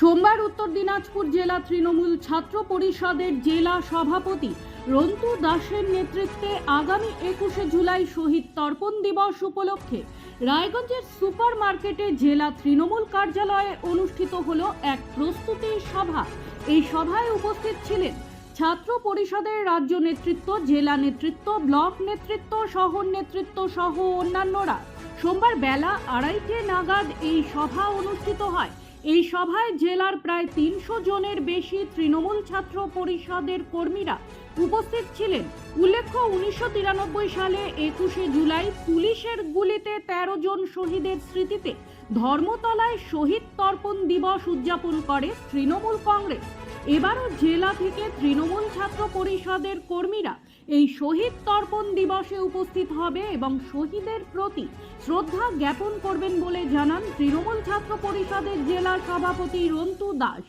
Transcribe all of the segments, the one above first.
সোমবার উত্তর দিনাজপুর জেলা তৃণমূল ছাত্র পরিষদের জেলা সভাপতি রন্তু দাসের নেতৃত্বে আগামী একুশে জুলাই শহীদ তর্পণ দিবস উপলক্ষে রায়গঞ্জের সুপার মার্কেটে জেলা তৃণমূল কার্যালয়ে অনুষ্ঠিত হল এক প্রস্তুতি সভা। এই সভায় উপস্থিত ছিলেন ছাত্র পরিষদের রাজ্য নেতৃত্ব, জেলা নেতৃত্ব, ব্লক নেতৃত্ব, শহর নেতৃত্ব সহ অন্যান্যরা। সোমবার বেলা আড়াইটে নাগাদ এই সভা অনুষ্ঠিত হয়। এই সভায় জেলার প্রায় তিনশো জনের বেশি তৃণমূল ছাত্র পরিষদের কর্মীরা উপস্থিত ছিলেন। উল্লেখ্য, উনিশশো তিরানব্বই সালে একুশে জুলাই পুলিশের গুলিতে ১৩ জন শহীদের স্মৃতিতে ধর্মতলায় শহীদ তর্পণ দিবস উদযাপন করে তৃণমূল কংগ্রেস। এবারও জেলা থেকে তৃণমূল ছাত্র পরিষদের কর্মীরা এই শহীদ তর্পণ দিবসে উপস্থিত হবে এবং শহীদের প্রতি শ্রদ্ধা জ্ঞাপন করবেন বলে জানান তৃণমূল ছাত্র পরিষদের জেলা সভাপতি রন্তু দাস।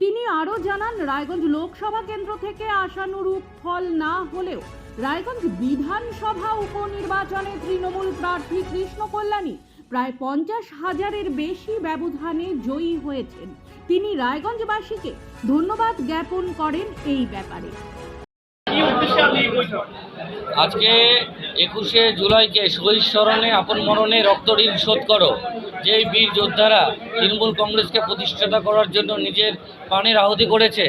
তিনি আরও জানান, রায়গঞ্জ লোকসভা কেন্দ্র থেকে আশানুরূপ ফল না হলেও রায়গঞ্জ বিধানসভা উপনির্বাচনে তৃণমূল প্রার্থী কৃষ্ণ কল্যাণী প্রায় পঞ্চাশ হাজারের বেশি ব্যবধানে জয়ী হয়েছেন। তিনি রায়গঞ্জবাসীকে ধন্যবাদ জ্ঞাপন করেন এই ব্যাপারে। আজকে একুশে জুলাইকে শহীদ স্মরণে আপন মরণে রক্ত ঋণ শোধ করো। যেই বীর যোদ্ধারা তৃণমূল কংগ্রেসকে প্রতিষ্ঠাতা করার জন্য নিজের প্রাণের আহুতি করেছে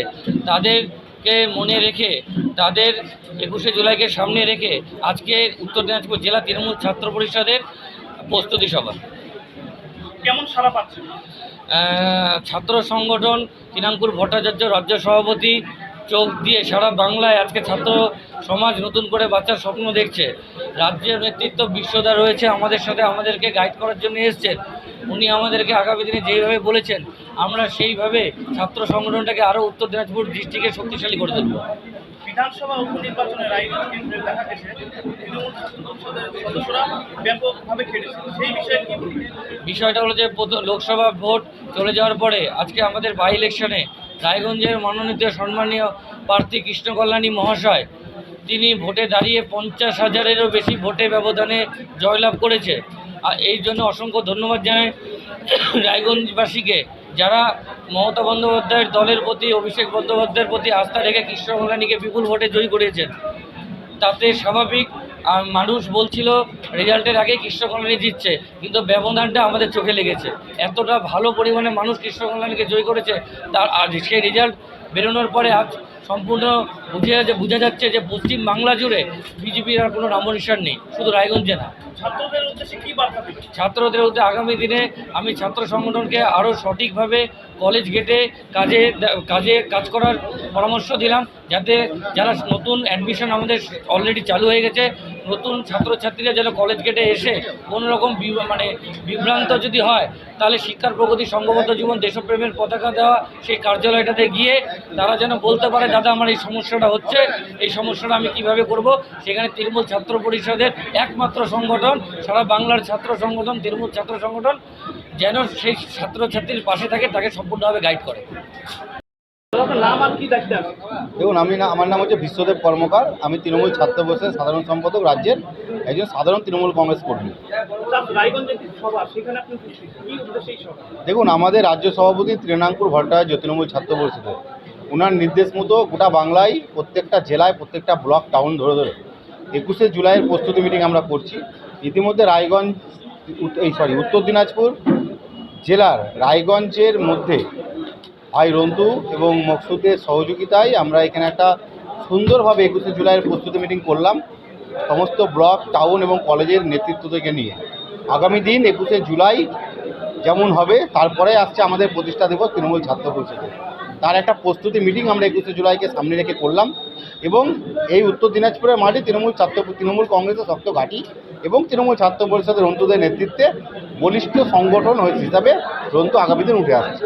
তাদেরকে মনে রেখে তাদের একুশে জুলাইকে সামনে রেখে আজকে উত্তর দিনাজপুর জেলা তৃণমূল ছাত্র পরিষদের প্রস্তুতি সভা। কেমন সারা পাচ্ছেন? ছাত্র সংগঠন তিনাঙ্কুর ভট্টাচার্য রাজ্য সভাপতি চোখ দিয়ে সারা বাংলায় আজকে ছাত্র সমাজ নতুন করে বাচ্চার স্বপ্ন দেখছে। রাজ্যের নেতৃত্ব বিশ্বদা রয়েছে, আমাদের সাথে আমাদেরকে গাইড করার জন্য এসছেন উনি আমাদেরকে আগামী দিনে যেইভাবে বলেছেন আমরা সেইভাবে ছাত্র সংগঠনটাকে আরও উত্তর দিনাজপুর ডিস্ট্রিক্টে শক্তিশালী করে তুলব। বিধানসভা উপনির্বাচনে রায়গঞ্জ কেন্দ্রে দেখা গেছে তৃণমূল সদস্যরা ব্যাপকভাবে খেটেছে। সেই বিষয়ে কি বিষয়টা হলো যে লোকসভা ভোট চলে যাওয়ার পরে আজকে আমাদের বাই ইলেকশনে রায়গঞ্জের মনোনীত সম্মানীয় প্রার্থী কৃষ্ণকল্যাণী মহাশয় তিনি ভোটে দাঁড়িয়ে পঞ্চাশ হাজারেরও বেশি ভোটে ব্যবধানে জয়লাভ করেছে। এই জন্য অসংখ্য ধন্যবাদ জানাই রায়গঞ্জবাসীকে, যারা মমতা বন্দ্যোপাধ্যায়ের দলের প্রতি, অভিষেক বন্দ্যোপাধ্যায়ের প্রতি আস্থা রেখে কৃষ্ণ বিপুল ভোটে জয়ী করেছেন। তাতে স্বাভাবিক আর মানুষ বলছিল, রেজাল্টের আগে কৃষ্ণ কল্যাণী জিতছে, কিন্তু ব্যবধানটা আমাদের চোখে লেগেছে। এতটা ভালো পরিমাণে মানুষ কৃষ্ণ কল্যাণীকে জয় করেছে, তার আর সেই রেজাল্ট বেরোনোর পরে আজ সম্পূর্ণ বুঝে যে বোঝা যাচ্ছে যে পশ্চিম বাংলা জুড়ে বিজেপির আর কোনো নামনিশান নেই শুধু রায়গঞ্জে না ছাত্রদের উদ্দেশ্যে কি বার্তা ছাত্রদের হতে আগামী দিনে আমি ছাত্র সংগঠনকে আরও সঠিকভাবে কলেজ গেটে কাজে কাজে কাজ করার পরামর্শ দিলাম যাতে যারা নতুন অ্যাডমিশন আমাদের অলরেডি চালু হয়ে গেছে নতুন ছাত্রছাত্রীরা যেন কলেজ গেটে এসে কোনো রকম বি- মানে বিভ্রান্ত যদি হয়, তাহলে শিক্ষার প্রগতি সংঘবদ্ধ জীবন, দেশপ্রেমের পতাকা দেওয়া, সেই কার্যালয়টাতে গিয়ে তারা যেন বলতে পারে, দাদা, আমার এই সমস্যাটা হচ্ছে, এই সমস্যাটা আমি কীভাবে করব? সেখানে তৃণমূল ছাত্র পরিষদের একমাত্র সংগঠন, সারা বাংলার ছাত্র সংগঠন, তৃণমূল ছাত্র সংগঠন যেন সেই ছাত্রছাত্রীর পাশে থাকে, তাকে সম্পূর্ণভাবে গাইড করে। দেখুন, আমি না আমার নাম হচ্ছে বিশ্বদেব কর্মকার। আমি তৃণমূল ছাত্র পরিষদের সাধারণ সম্পাদক রাজ্যের একজন সাধারণ তৃণমূল কংগ্রেস কর্মী। দেখুন, আমাদের রাজ্য সভাপতি তৃণাঙ্কুর ভট্টাচার্য তৃণমূল ছাত্র পরিষদের। ওনার নির্দেশ মতো গোটা বাংলায় প্রত্যেকটা জেলায় প্রত্যেকটা ব্লক, টাউন ধরে ধরে একুশে জুলাইয়ের প্রস্তুতি মিটিং আমরা করছি। ইতিমধ্যে রায়গঞ্জ, এই সরি, উত্তর দিনাজপুর জেলার রায়গঞ্জের মধ্যে ভাই রন্তু এবং মকসুদের সহযোগিতায় আমরা এখানে একটা সুন্দরভাবে একুশে জুলাইয়ের প্রস্তুতি মিটিং করলাম সমস্ত ব্লক, টাউন এবং কলেজের নেতৃত্ব থেকে নিয়ে। আগামী দিন একুশে জুলাই যেমন হবে, তারপরে আসছে আমাদের প্রতিষ্ঠা দিবস, তৃণমূল ছাত্র পরিষদে। তার একটা প্রস্তুতি মিটিং আমরা একুশে জুলাইকে সামনে রেখে করলাম এবং এই উত্তর দিনাজপুরের মাঠে তৃণমূল ছাত্র, তৃণমূল কংগ্রেসের শক্ত ঘাঁটি এবং তৃণমূল ছাত্র পরিষদের রন্তুদের নেতৃত্বে বলিষ্ঠ সংগঠন হিসাবে রন্তু আগামী দিন উঠে আসছে।